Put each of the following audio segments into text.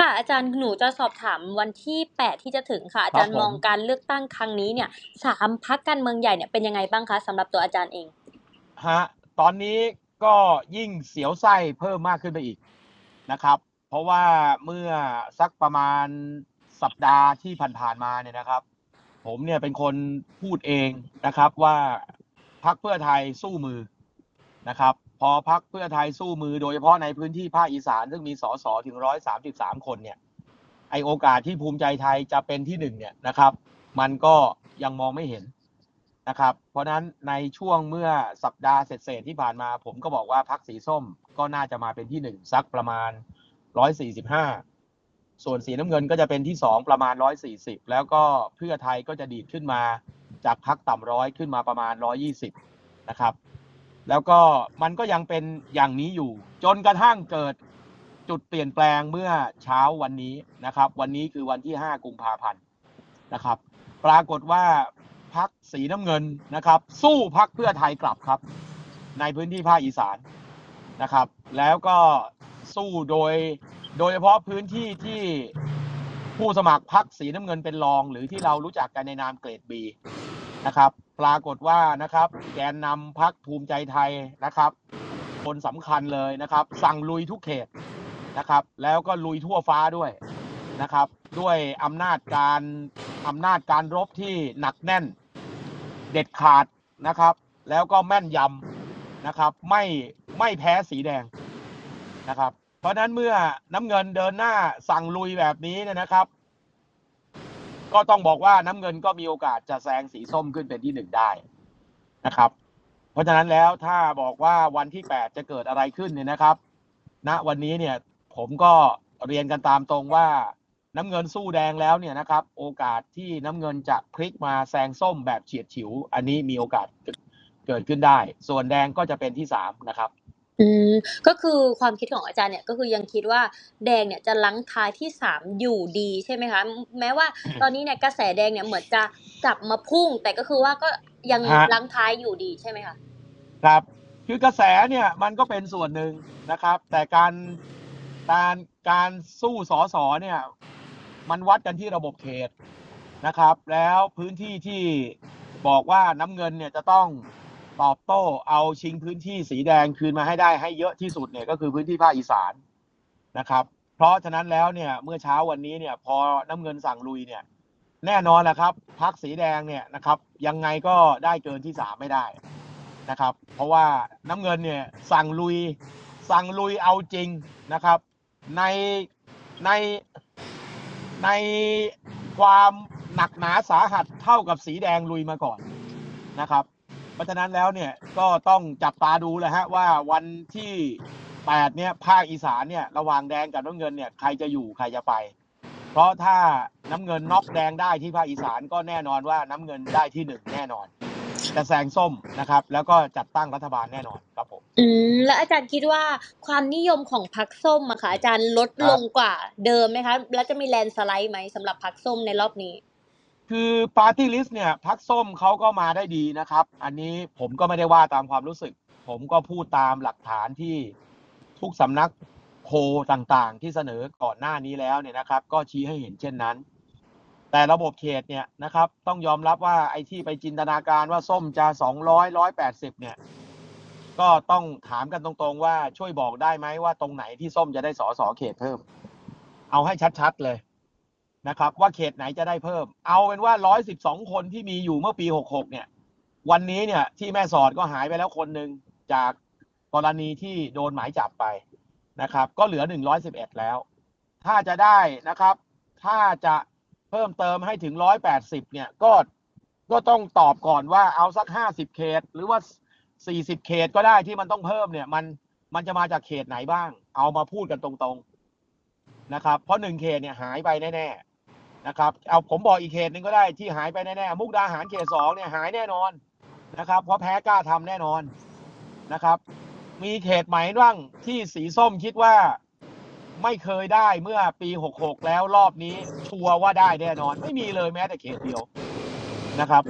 ค่ะ อาจารย์หนูจะสอบถามวันที่ 8 ที่จะถึงค่ะ อาจารย์ครับผมมองการเลือกตั้งครั้งนี้เนี่ยสามพักการเมืองใหญ่เนี่ยเป็นยังไงบ้างคะสำหรับตัวอาจารย์เองฮะตอนนี้ก็ยิ่งเสียวไส้เพิ่มมากขึ้นไปอีกนะครับ เพราะว่าเมื่อสักประมาณสัปดาห์ที่ผ่านๆมาเนี่ยนะครับ ผมเนี่ยเป็นคนพูดเองนะครับว่าพักเพื่อไทยสู้มือนะครับ พอพักเพื่อไทยสู้มือโดยเฉพาะในพื้นที่ภาคอีสานซึ่งมีสสถึงร้อยสามสิบสามคนเนี่ยไอโอกาสที่ภูมิใจไทยจะเป็นที่หนึ่งเนี่ยนะครับ มันก็ยังมองไม่เห็นนะครับ เพราะฉะนั้นในช่วงเมื่อสัปดาห์เศษที่ผ่านมา ผมก็บอกว่าพักสีส้มก็น่าจะมาเป็นที่หนึ่งสักประมาณร้อยสี่สิบห้าส่วนสีน้ำเงินก็จะเป็นที่สองประมาณร้อยสี่สิบแล้วก็เพื่อไทยก็จะดีดขึ้นมาจากพักต่ำร้อยขึ้นมาประมาณร้อยี่สิบนะครับ แล้วก็มันก็ยังเป็นอย่างนี้อยู่ จนกระทั่งเกิดจุดเปลี่ยนแปลงเมื่อเช้าวันนี้นะครับ วันนี้คือวันที่ 5 กุมภาพันธ์นะครับ ปรากฏว่าพักสีน้ำเงินนะครับ สู้พักเพื่อไทยกลับครับ ในพื้นที่ภาคอีสานนะครับ แล้วก็สู้โดยโดยเฉพาะพื้นที่ที่ผู้สมัครพักสีน้ำเงินเป็นรอง หรือที่เรารู้จักกันในนามเกรดบี นะครับ ปรากฏว่านะครับ แกนนำพักภูมิใจไทยนะครับ คนสำคัญเลยนะครับ สั่งลุยทุกเขตนะครับ แล้วก็ลุยทั่วฟ้าด้วยนะครับ ด้วยอำนาจการอำนาจการรบที่หนักแน่น เด็ดขาดนะครับ แล้วก็แม่นยำนะครับ ไม่ไม่แพ้สีแดงนะครับ เพราะฉะนั้นเมื่อน้ำเงินเดินหน้าสั่งลุยแบบนี้เนี่ยนะครับ ก็ต้องบอกว่าน้ำเงินก็มีโอกาสจะแซงสีส้มขึ้นเป็นที่หนึ่งได้นะครับ เพราะฉะนั้นแล้วถ้าบอกว่าวันที่8จะเกิดอะไรขึ้นเนี่ยนะครับณวันนี้เนี่ยผมก็เรียนกันตามตรงว่าน้ำเงินสู้แดงแล้วเนี่ยนะครับ โอกาสที่น้ำเงินจะพลิกมาแซงส้มแบบเฉียดฉิว อันนี้มีโอกาสเกิดขึ้นได้ ส่วนแดงก็จะเป็นที่สามนะครับ อืม ก็คือความคิดของอาจารย์เนี่ย ก็คือยังคิดว่าแดงเนี่ยจะลังท้ายที่สามอยู่ดีใช่ไหมคะ แม้ว่าตอนนี้เนี่ยกระแสแดงเนี่ยเหมือนจะกลับมาพุ่ง แต่ก็คือว่าก็ยังฮะ ลังท้ายอยู่ดีใช่ไหมคะครับคือกระแสเนี่ยมันก็เป็นส่วนหนึ่งนะครับ แต่การการการสู้สอสอเนี่ยมันวัดกันที่ระบบเขตนะครับ แล้วพื้นที่ที่บอกว่าน้ำเงินเนี่ยจะต้อง ตอบโต้เอาชิงพื้นที่สีแดงคืนมาให้ได้ให้เยอะที่สุดเนี่ยก็คือพื้นที่ภาคอีสานนะครับ เพราะฉะนั้นแล้วเนี่ยเมื่อเช้าวันนี้เนี่ยพอน้ำเงินสั่งลุยเนี่ยแน่นอนแหละครับพักสีแดงเนี่ยนะครับ ยังไงก็ได้เกินที่สามไม่ได้นะครับ เพราะว่าน้ำเงินเนี่ยสั่งลุย สั่งลุยเอาจริงนะครับ ในในในความหนักหนาสาหัสเท่ากับสีแดงลุยมาก่อนนะครับ ราะฉะนั้นแล้วเนี่ยก็ต้องจับตาดูเลยฮะว่าวันที่แปดเนี่ยภาคอีสานเนี่ยระหว่างแดงกับน้ำเงินเนี่ยใครจะอยู่ใครจะไป เพราะถ้าน้ำเงินน็อกแดงได้ที่ภาคอีสานก็แน่นอนว่าน้ำเงินได้ที่หนึ่งแน่นอนจะแซงส้มนะครับ แล้วก็จัดตั้งรัฐบาลแน่นอนครับผมอืมแล้วอาจารย์คิดว่าความนิยมของพรรคส้มอะค่ะอาจารย์ลดลงกว่าเดิมไหมคะแล้วจะมีแลนสไลด์ไหมสำหรับพรรคส้มในรอบนี้ คือปาร์ตี้ลิสต์เนี่ยพักส้มเขาก็มาได้ดีนะครับ อันนี้ผมก็ไม่ได้ว่าตามความรู้สึก ผมก็พูดตามหลักฐานที่ทุกสำนักโพต่างๆ ที่เสนอก่อนหน้านี้แล้วเนี่ยนะครับ ก็ชี้ให้เห็นเช่นนั้น แต่ระบบเขตเนี่ยนะครับ ต้องยอมรับว่าไอ้ที่ไปจินตนาการว่าส้มจะสองร้อยร้อยแปดสิบเนี่ย ก็ต้องถามกันตรงๆว่าช่วยบอกได้ไหมว่าตรงไหนที่ส้มจะได้สอสอเขตเพิ่ม เอาให้ชัดๆเลย นะครับว่าเขตไหนจะได้เพิ่ม เอาเป็นว่าร้อยสิบสองคนที่มีอยู่เมื่อปีหกหกเนี่ย วันนี้เนี่ยที่แม่สอดก็หายไปแล้วคนหนึ่งจากกรณีที่โดนหมายจับไปนะครับ ก็เหลือหนึ่งร้อยสิบเอ็ดแล้ว ถ้าจะได้นะครับ ถ้าจะเพิ่มเติมให้ถึงร้อยแปดสิบเนี่ยก็ก็ต้องตอบก่อนว่าเอาสักห้าสิบเขต หรือว่าสี่สิบเขตก็ได้ที่มันต้องเพิ่มเนี่ยมันมันจะมาจากเขตไหนบ้าง เอามาพูดกันตรงๆนะครับ เพราะหนึ่งเขตเนี่ยหายไปแน่ๆ นะครับเอาผมบอกอีกเขตหนึ่งก็ได้ที่หายไปแน่ๆมุกดาหารเขตสองเนี่ยหายแน่นอนนะครับ เพราะแพ้กล้าทำแน่นอนนะครับ มีเขตไหนบ้างที่สีส้มคิดว่าไม่เคยได้เมื่อปี 66 แล้วรอบนี้ชัวร์ว่าได้แน่นอน ไม่มีเลยแม้แต่เขตเดียวนะครับ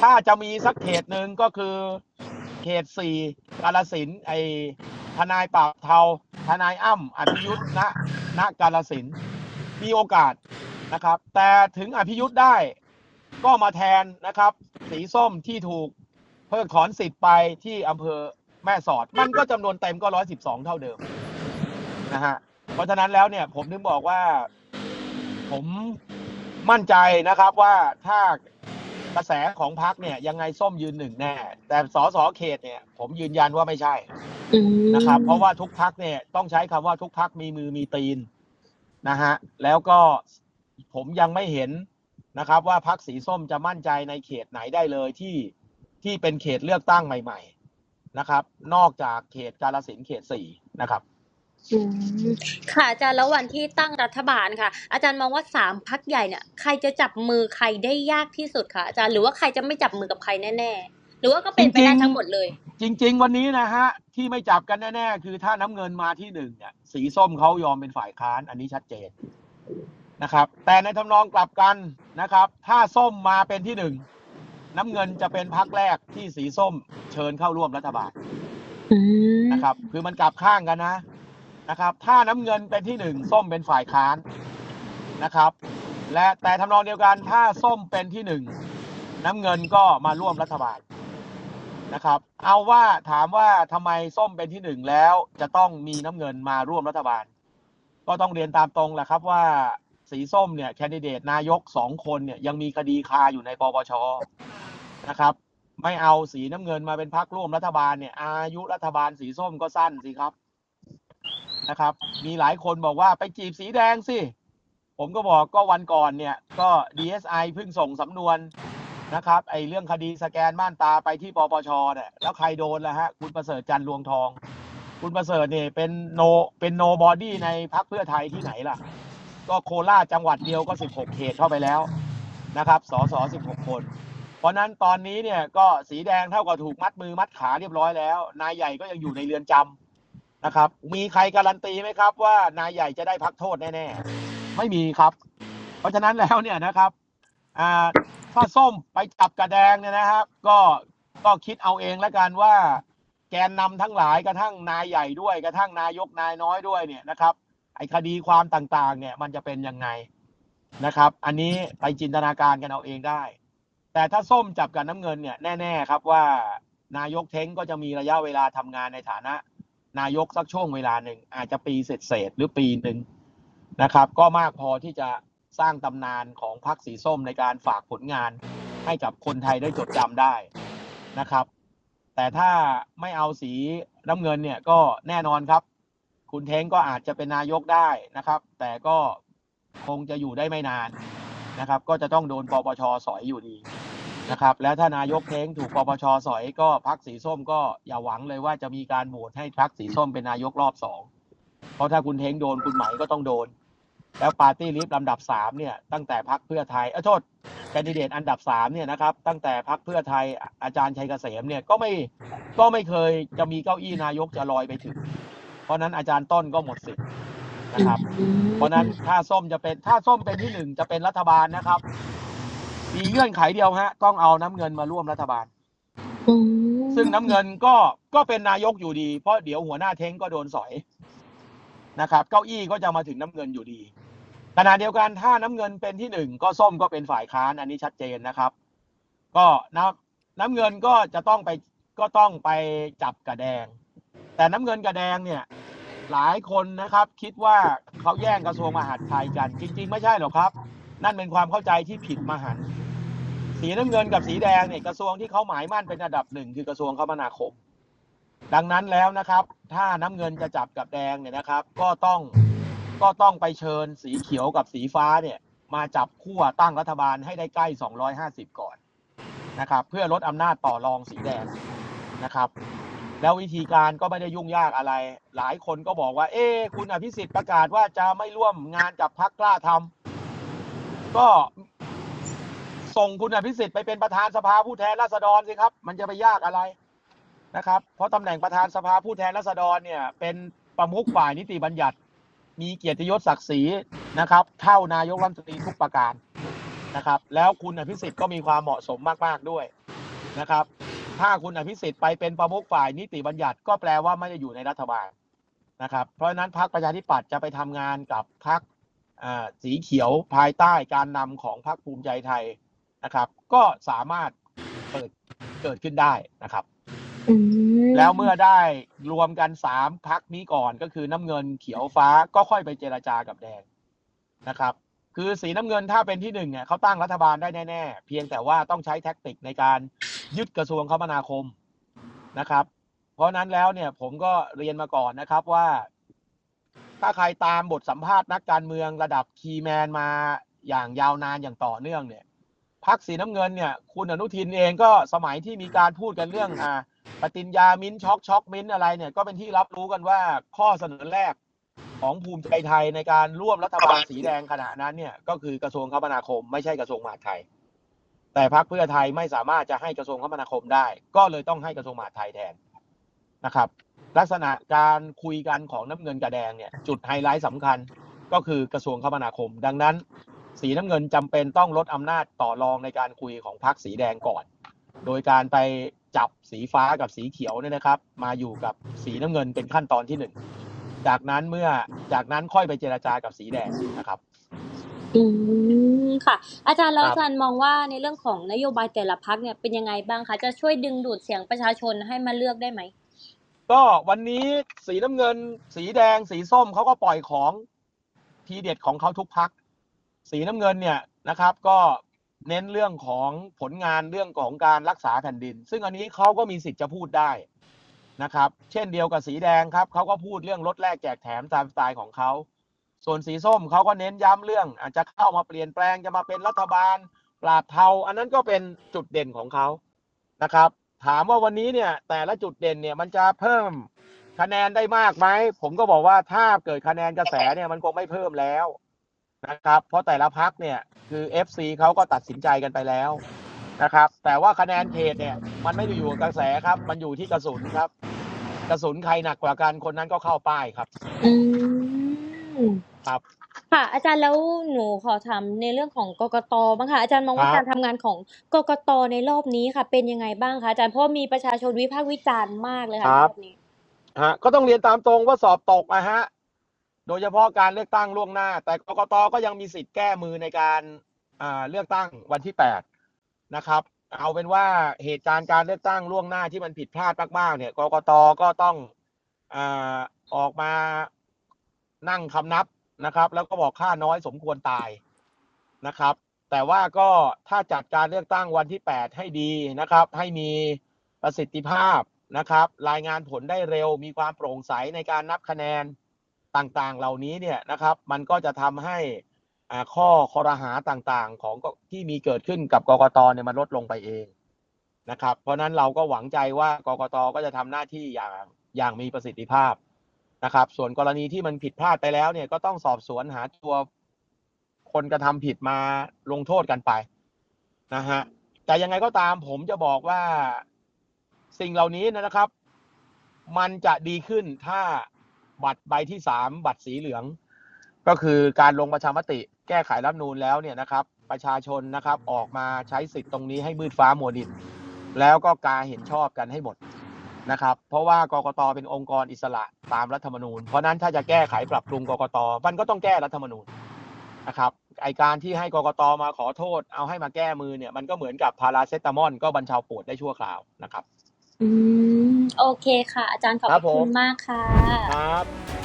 ถ้าจะมีสักเขตหนึ่งก็คือเขตสี่กาลสินไอทนายปาบเทาทนายอ้ำอภิยุทธ์ณณกาลสินมีโอกาส นะครับ แต่ถึงอภิยุทธ์ได้ก็มาแทนนะครับ สีส้มที่ถูกเพิกถอนสิทธิ์ไปที่อำเภอแม่สอด มันก็จำนวนเต็มก็ร้อยสิบสองเท่าเดิมนะฮะเพราะฉะนั้นแล้วเนี่ยผมถึงบอกว่า ผมมั่นใจนะครับว่าถ้ากระแสของพักเนี่ย ยังไงส้มยืนหนึ่งแน่ แต่สสเขตเนี่ย ผมยืนยันว่าไม่ใช่นะครับ เพราะว่าทุกพักเนี่ยต้องใช้คำว่าทุกพักมีมือมีตีนนะฮะแล้วก็ ผมยังไม่เห็นนะครับว่าพักสีส้มจะมั่นใจในเขตไหนได้เลยที่ที่เป็นเขตเลือกตั้งใหม่ ๆนะครับ นอกจากเขตกาลสินธุ์เขตสี่นะครับอืมค่ะอาจารย์แล้ววันที่ตั้งรัฐบาลค่ะ อาจารย์มองว่าสามพักใหญ่เนี่ยใครจะจับมือใครได้ยากที่สุดคะอาจารย์หรือว่าใครจะไม่จับมือกับใครแน่ๆหรือว่าก็เป็นไปได้จริงๆทั้งหมดเลย จริง ๆ วันนี้นะฮะที่ไม่จับกันแน่ๆคือถ้าน้ำเงินมาที่หนึ่งเนี่ยสีส้มเขายอมเป็นฝ่ายค้านอันนี้ชัดเจน นะครับ แต่ในทำนองกลับกันนะครับ ถ้าส้มมาเป็นที่หนึ่งน้ำเงินจะเป็นพักแรกที่สีส้มเชิญเข้าร่วมรัฐบาลอืมนะครับ คือมันกลับข้างกันนะนะครับ ถ้าน้ำเงินเป็นที่หนึ่งส้มเป็นฝ่ายค้านนะครับ และแต่ทำนองเดียวกันถ้าส้มเป็นที่หนึ่งน้ำเงินก็มาร่วมรัฐบาลนะครับ เอาว่าถามว่าทำไมส้มเป็นที่หนึ่งแล้วจะต้องมีน้ำเงินมาร่วมรัฐบาล ก็ต้องเรียนตามตรงแหละครับว่า สีส้มเนี่ยแคนดิเดตนายกสองคนเนี่ยยังมีคดีคาอยู่ในปปชนะครับ ไม่เอาสีน้ำเงินมาเป็นพักร่วมรัฐบาลเนี่ย อายุรัฐบาลสีส้มก็สั้นสิครับนะครับ มีหลายคนบอกว่าไปจีบสีแดงสิ ผมก็บอกก็วันก่อนเนี่ย ก็ DSI เพิ่งส่งสำนวนนะครับไอเรื่องคดีสแกนม่านตาไปที่ปปชเนี่ยแล้วใครโดนล่ะฮะ คุณประเสริฐจันทร์รวงทอง คุณประเสริฐเนี่ยเป็นโนเป็นโนบอดี้ในพักเพื่อไทยที่ไหนล่ะ ก็โคราชจังหวัดเดียวก็ 16 เขตเข้าไปแล้วนะครับสส16 คน เพราะนั้นตอนนี้เนี่ยก็สีแดงเท่ากับถูกมัดมือมัดขาเรียบร้อยแล้ว นายใหญ่ก็ยังอยู่ในเรือนจำนะครับ มีใครการันตีไหมครับ ว่านายใหญ่จะได้พักโทษแน่ๆ ไม่มีครับ เพราะฉะนั้นแล้วเนี่ยนะครับอ่าถ้าส้มไปจับกระแดงเนี่ยนะครับ ก็ก็คิดเอาเองแล้วกันว่าแกนนำทั้งหลายกระทั่งนายใหญ่ด้วยกระทั่งนายกนายน้อยด้วยเนี่ยนะครับ ไอ้คดีความต่างๆ เนี่ย มันจะเป็นยังไงนะครับ อันนี้ไปจินตนาการกันเอาเองได้ แต่ถ้าส้มจับกับน้ำเงินเนี่ยแน่ ๆ ครับว่านายกเท้งก็จะมีระยะเวลาทำงานในฐานะ นายกสักช่วงเวลาหนึ่งอาจจะปีเศษๆหรือปีหนึ่งนะครับ ก็มากพอที่จะสร้างตำนานของพรรคสีส้มในการฝากผลงาน ให้กับคนไทยได้จดจำได้นะครับ แต่ถ้าไม่เอาสีน้ำเงินเนี่ยก็แน่นอนครับ คุณเท้งก็อาจจะเป็นนายกได้นะครับ แต่ก็คงจะอยู่ได้ไม่นานนะครับ ก็จะต้องโดนปปชสอยอยู่ดีนะครับ แล้วถ้านายกเท้งถูกปปชสอยก็พักสีส้มก็อย่าหวังเลยว่าจะมีการโหวตให้พักสีส้มเป็นนายกรอบสองเพราะถ้าคุณเท้งโดนคุณไหมก็ต้องโดน แล้วปาร์ตี้ลิสต์ลำดับสามเนี่ยตั้งแต่พักเพื่อไทยเออโทษแคนดิเดตอันดับสามเนี่ยนะครับ ตั้งแต่พักเพื่อไทยอาจารย์ชัยเกษมเนี่ยก็ไม่ก็ไม่เคยจะมีเก้าอี้นายกจะลอยไปถึง ราะนั้นอาจารย์ต้นก็หมดสิทธิ์นะครับ เพราะนั้นถ้าส้มจะเป็นถ้าส้มเป็นที่หนึ่งจะเป็นรัฐบาลนะครับ มีเงื่อนไขเดียวฮะ ต้องเอาน้ำเงินมาร่วมรัฐบาลอืมซึ่งน้ำเงินก็ก็เป็นนายกอยู่ดี เพราะเดี๋ยวหัวหน้าเท้งก็โดนสอยนะครับ เก้าอี้ก็จะมาถึงน้ำเงินอยู่ดีขณะเดียวกันถ้าน้ำเงินเป็นที่หนึ่งก็ส้มก็เป็นฝ่ายค้านอันนี้ชัดเจนนะครับ ก็น้ำน้ำเงินก็จะต้องไปก็ต้องไปจับกระแดง แต่น้ำเงินกระแดงเนี่ย หลายคนนะครับ คิดว่าเขาแย่งกระทรวงมหาดไทยกัน จริง ๆ ไม่ใช่หรอกครับ นั่นเป็นความเข้าใจที่ผิดมหันต์สีน้ำเงินกับสีแดงเนี่ยกระทรวงที่เขาหมายมั่นเป็นอันดับหนึ่งคือกระทรวงคมนาคม ดังนั้นแล้วนะครับ ถ้าน้ำเงินจะจับกับแดงเนี่ยนะครับ ก็ต้องก็ต้องไปเชิญสีเขียวกับสีฟ้าเนี่ย มาจับคู่ตั้งรัฐบาลให้ได้ใกล้ 250 ก่อนนะครับ เพื่อลดอำนาจต่อรองสีแดงนะครับ แล้ววิธีการก็ไม่ได้ยุ่งยากอะไร หลายคนก็บอกว่า เอ๊คุณอภิสิทธิ์ประกาศว่าจะไม่ร่วมงานกับพรรคกล้าทำก็ส่งคุณอภิสิทธิ์ไปเป็นประธานสภาผู้แทนราษฎรสิครับ มันจะไปยากอะไรนะครับ เพราะตำแหน่งประธานสภาผู้แทนราษฎรเนี่ย เป็นประมุขฝ่ายนิติบัญญัติ มีเกียรติยศศักดิ์ศรีนะครับ เท่านายกรัฐมนตรีทุกประการนะครับ แล้วคุณอภิสิทธิ์ก็มีความเหมาะสมมาก ๆ ด้วยนะครับ ถ้าคุณอภิสิทธิ์ไปเป็นประมุขฝ่ายนิติบัญญัติก็แปลว่าไม่ได้อยู่ในรัฐบาลนะครับ เพราะฉะนั้นพรรคประชาธิปัตย์จะไปทำงานกับพรรคสีเขียวภายใต้การนำของพรรคภูมิใจไทยนะครับ ก็สามารถเปิดเกิดขึ้นได้นะครับแล้วเมื่อได้รวมกันสามพักนี้ก่อนก็คือน้ำเงินเขียวฟ้าก็ค่อยไปเจรจากับแดงนะครับ คือสีน้ำเงินถ้าเป็นที่หนึ่งเนี่ยเขาตั้งรัฐบาลได้แน่ ๆ เพียงแต่ว่าต้องใช้แท็กติกในการ ยึดกระทรวงคมนาคมนะครับ เพราะนั้นแล้วเนี่ยผมก็เรียนมาก่อนนะครับว่า ถ้าใครตามบทสัมภาษณ์นักการเมืองระดับคีแมนมาอย่างยาวนานอย่างต่อเนื่องเนี่ยพักสีน้ำเงินเนี่ยคุณอนุทินเองก็สมัยที่มีการพูดกันเรื่องอ่าปฏิญญามิ้นช็อกช็อกมิ้นอะไรเนี่ยก็เป็นที่รับรู้กันว่าข้อเสนอแรกของภูมิใจไทยในการร่วมรัฐบาลสีแดงขณะนั้นเนี่ยก็คือกระทรวงคมนาคม ไม่ใช่กระทรวงมหาดไทย แต่พรรคเพื่อไทยไม่สามารถจะให้กระทรวงคมนาคมได้ ก็เลยต้องให้กระทรวงมหาดไทยแทนนะครับ ลักษณะการคุยกันของน้ำเงินกับแดงเนี่ยจุดไฮไลท์สำคัญก็คือกระทรวงคมนาคม ดังนั้น สีน้ำเงินจำเป็นต้องลดอำนาจต่อรองในการคุยของพรรคสีแดงก่อน โดยการไปจับสีฟ้ากับสีเขียวเนี่ยนะครับ มาอยู่กับสีน้ำเงินเป็นขั้นตอนที่หนึ่งจากนั้นเมื่อจากนั้นค่อยไปเจราจากับสีแดงนะครับ อืม ค่ะ อาจารย์แล้วครับ อาจารย์มองว่าในเรื่องของนโยบายแต่ละพักเนี่ยเป็นยังไงบ้างคะ จะช่วยดึงดูดเสียงประชาชนให้มาเลือกได้ไหม ก็วันนี้สีน้ำเงิน สีแดง สีส้มเขาก็ปล่อยของทีเด็ดของเขาทุกพัก สีน้ำเงินเนี่ยนะครับ ก็เน้นเรื่องของผลงานเรื่องของการรักษาแผ่นดิน ซึ่งอันนี้เขาก็มีสิทธิ์จะพูดได้นะครับ เช่นเดียวกับสีแดงครับเขาก็พูดเรื่องลดแลกแจกแถมตามสไตล์ของเขา ส่วนสีส้มเขาก็เน้นย้ำเรื่อง อาจจะเข้ามาเปลี่ยนแปลงจะมาเป็นรัฐบาล ปราบเทา อันนั้นก็เป็นจุดเด่นของเขานะครับ ถามว่าวันนี้เนี่ยแต่ละจุดเด่นเนี่ยมันจะเพิ่มคะแนนได้มากไหมผมก็บอกว่าถ้าเกิดคะแนนกระแสเนี่ยมันคงไม่เพิ่มแล้วนะครับ เพราะแต่ละพักเนี่ยคือ FC เขาก็ตัดสินใจกันไปแล้วนะครับ แต่ว่าคะแนนเขตเนี่ย มันไม่ได้อยู่กับกระแสครับ มันอยู่ที่กระสุนครับ กระสุนใครหนักกว่ากันคนนั้นก็เข้าป้ายครับ อืม ครับ ค่ะ อาจารย์แล้วหนูขอถามในเรื่องของกกตบ้างค่ะอาจารย์มองว่าครับการทำงานของกกตในรอบนี้ค่ะ เป็นยังไงบ้างคะอาจารย์เพราะว่ามีประชาชนวิพากษ์วิจารณ์มากเลยค่ะในรอบนี้ ฮะก็ต้องเรียนตามตรงว่าสอบตกนะฮะ โดยเฉพาะการเลือกตั้งล่วงหน้า แต่กกตก็ยังมีสิทธิ์แก้มือในการอ่าเลือกตั้งวันที่แปดนะครับ เอาเป็นว่าเหตุการณ์การเลือกตั้งล่วงหน้าที่มันผิดพลาดมากๆเนี่ยกกตก็ต้องอ่าออกมานั่งคำนับ นะครับ แล้วก็บอกค่าน้อยสมควรตายนะครับ แต่ว่าก็ถ้าจัดการเลือกตั้งวันที่ 8 ให้ดีนะครับ ให้มีประสิทธิภาพนะครับ รายงานผลได้เร็ว มีความโปร่งใสในการนับคะแนนต่างๆ เหล่านี้เนี่ยนะครับ มันก็จะทำให้ข้อคอรหาต่างๆ ของที่มีเกิดขึ้นกับกกตเนี่ยมันลดลงไปเองนะครับ เพราะฉะนั้นเราก็หวังใจว่ากกตก็จะทำหน้าที่อย่างอย่างมีประสิทธิภาพ นะครับ ส่วนกรณีที่มันผิดพลาดไปแล้วเนี่ยก็ต้องสอบสวนหาตัวคนกระทำผิดมาลงโทษกันไปนะฮะแต่ยังไงก็ตามผมจะบอกว่าสิ่งเหล่านี้นะครับ มันจะดีขึ้นถ้าบัตรใบที่สามบัตรสีเหลือง ก็คือการลงประชามติ แก้ไขรัฐนูญแล้วเนี่ยนะครับ ประชาชนนะครับออกมาใช้สิทธิ์ตรงนี้ให้มืดฟ้ามัวดิน แล้วก็การเห็นชอบกันให้หมด นะครับ เพราะว่ากกตเป็นองค์กรอิสระตามรัฐธรรมนูญ เพราะฉะนั้นถ้าจะแก้ไขปรับปรุงกกตมันก็ต้องแก้รัฐธรรมนูญนะครับไอการที่ให้กกตมาขอโทษ เอาให้มาแก้มือเนี่ยมันก็เหมือนกับพาราเซตามอลก็บรรเทาปวดได้ชั่วคราวนะครับ อืม โอเคค่ะ อาจารย์ขอบครับคุผณมมากค่ะ ครับ